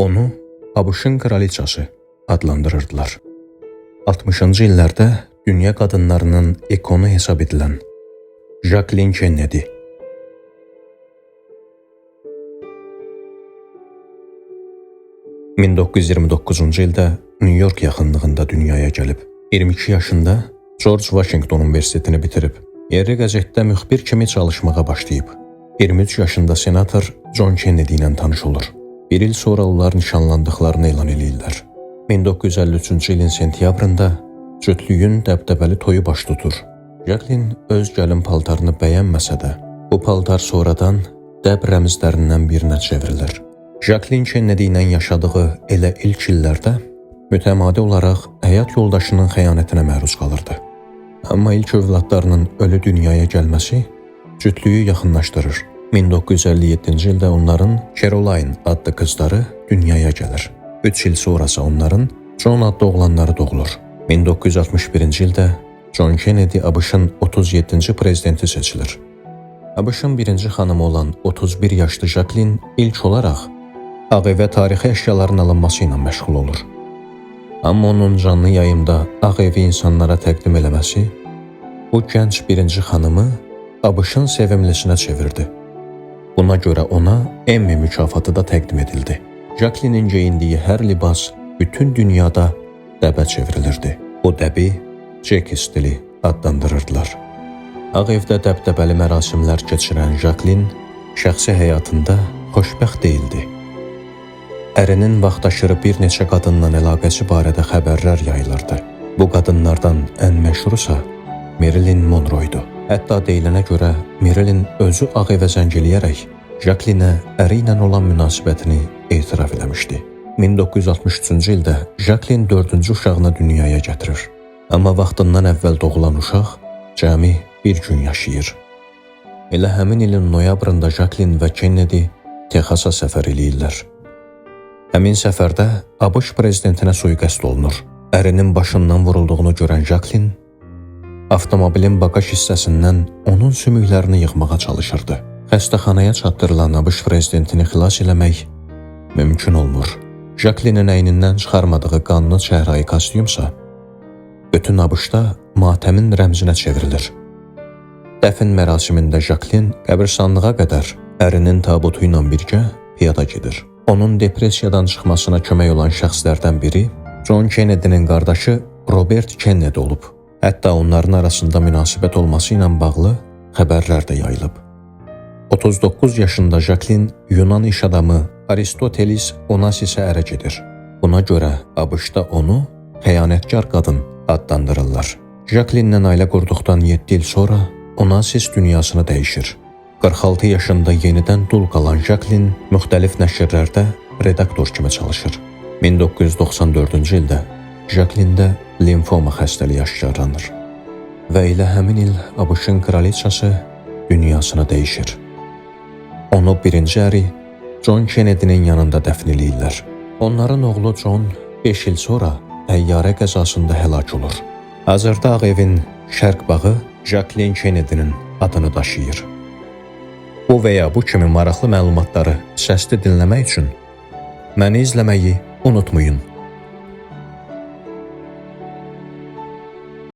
Onu ABŞ-ın kraliçası adlandırırdılar. 60-cı illərdə dünya qadınlarının ikonu hesab edilən Jacqueline Kennedy 1929-cu ildə New York yaxınlığında dünyaya gəlib. 22 yaşında George Washington Universitetini bitirib. Yerli qəzetdə müxbir kimi çalışmağa başlayıb. 23 yaşında senator John Kennedy ilə tanış olur. Bir il sonra onlar nişanlandıqlarını elan eləyirlər. 1953-cü ilin sentyabrında cütlüyün dəbdəbəli toyu baş tutur. Jacqueline öz gəlin paltarını bəyənməsə də, bu paltar sonradan dəb rəmzlərindən birinə çevrilir. Jacqueline Kennedy ilə yaşadığı elə ilk illərdə mütəmadi olaraq həyat yoldaşının xəyanətinə məruz qalırdı. Amma ilk övladlarının ölü dünyaya gəlməsi cütlüyü yaxınlaşdırır. 1957-ci ildə onların Caroline adlı qızları dünyaya gəlir. 3 il sonrası onların John adlı oğlanları doğulur. 1961-ci ildə John Kennedy ABŞ-ın 37-ci prezidenti seçilir. ABŞ-ın birinci xanımı olan 31 yaşlı Jacqueline ilk olaraq Ağ evə tarixi əşyaların alınması ilə məşğul olur. Amma onun canlı yayımda Ağ evi insanlara təqdim eləməsi bu gənc birinci xanımı ABŞ-ın sevimlisinə çevirdi. Buna görə ona Emmy mükafatı da təqdim edildi. Jacqueline-in geyindiyi hər libas bütün dünyada dəbə çevrilirdi. Bu dəbi Jack stili adlandırırdılar. Ağ evdə dəbdəbəli mərasimlər keçirən Jacqueline şəxsi həyatında xoşbəxt değildi. Ərinin vaxtaşırı bir neçə qadınla əlaqəsi barədə xəbərlər yayılırdı. Bu qadınlardan ən məşhurusa Marilyn Monroe-ydu. Hətta deyilənə görə Marilyn özü ağ evə zəng eləyərək Jacqueline əri ilə olan münasibətini etiraf eləmişdi. 1963-cü ildə Jacqueline dördüncü uşağını dünyaya gətirir. Amma vaxtından əvvəl doğulan uşaq cəmi bir gün yaşayır. Elə həmin ilin noyabrında Jacqueline və Kennedy Texasa səfər eləyirlər. Həmin səfərdə ABŞ prezidentinə sui-qəsd olunur. Ərinin başından vurulduğunu görən Jacqueline avtomobilin bagaj hissəsindən onun sümüklərini yığmağa çalışırdı. Xəstəxanaya çatdırılan ABŞ prezidentini xilas eləmək mümkün olmur. Jacqueline-in əynindən çıxarmadığı qanlı çəhrayı kostyumsa bütün ABŞ-da matəmin rəmzinə çevrilir. Dəfn mərasimində Jacqueline qəbirstanlığa qədər ərinin tabutu ilə birgə piyada gedir. Onun depressiyadan çıxmasına kömək olan şəxslərdən biri John Kennedy-nin qardaşı Robert Kennedy olub. Hətta onların arasında münasibət olması ilə bağlı xəbərlər də yayılıb. 39 yaşında Jacqueline Yunan iş adamı Aristoteles Onasisə ərə gedir. Buna görə ABŞ-da onu xəyanətkar qadın adlandırırlar. Jacqueline-lə ailə qurduqdan 7 il sonra Onasis dünyasını dəyişir. 46 yaşında yenidən dul qalan Jacqueline müxtəlif nəşrlərdə redaktor kimi çalışır. 1994-cü ildə Jacqueline-də limfoma xəstəliyi aşkarlanır və elə həmin il ABŞ-ın kraliçası dünyasını dəyişir. Onu birinci əri John Kennedy-nin yanında dəfn eləyirlər. Onların oğlu John 5 il sonra təyyarə qəzasında həlak olur. Hazırda Ağ Evin şərq bağı Jacqueline Kennedy-nin adını daşıyır. Bu və ya bu kimi maraqlı məlumatları səsli dinləmək üçün məni izləməyi unutmayın.